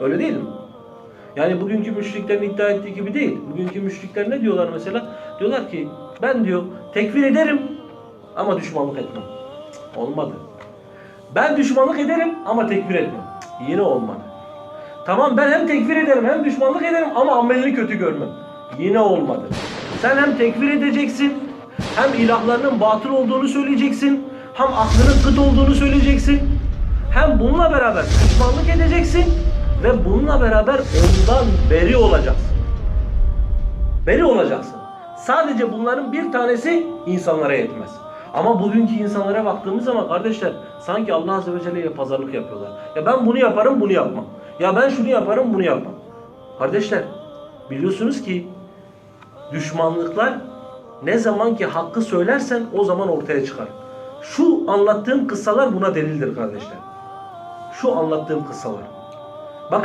Öyle değil mi? Yani bugünkü müşriklerin iddia ettiği gibi değil. Bugünkü müşrikler ne diyorlar mesela? Diyorlar ki ben diyor tekfir ederim ama düşmanlık etmem. Olmadı. Ben düşmanlık ederim ama tekfir etmem. Yine olmadı. Tamam ben hem tekfir ederim hem düşmanlık ederim ama amelini kötü görmem. Yine olmadı. Sen hem tekfir edeceksin, hem ilahlarının batıl olduğunu söyleyeceksin, hem aklının kıt olduğunu söyleyeceksin. Hem bununla beraber düşmanlık edeceksin ve bununla beraber ondan beri olacaksın. Beri olacaksın. Sadece bunların bir tanesi insanlara yetmez. Ama bugünkü insanlara baktığımız zaman kardeşler sanki Allah Azze ve Celle'ye pazarlık yapıyorlar. Ya ben bunu yaparım bunu yapmam. Ya ben şunu yaparım bunu yapmam. Kardeşler biliyorsunuz ki düşmanlıklar ne zaman ki hakkı söylersen o zaman ortaya çıkar. Şu anlattığım kıssalar buna delildir kardeşler. Şu anlattığım kıssalar.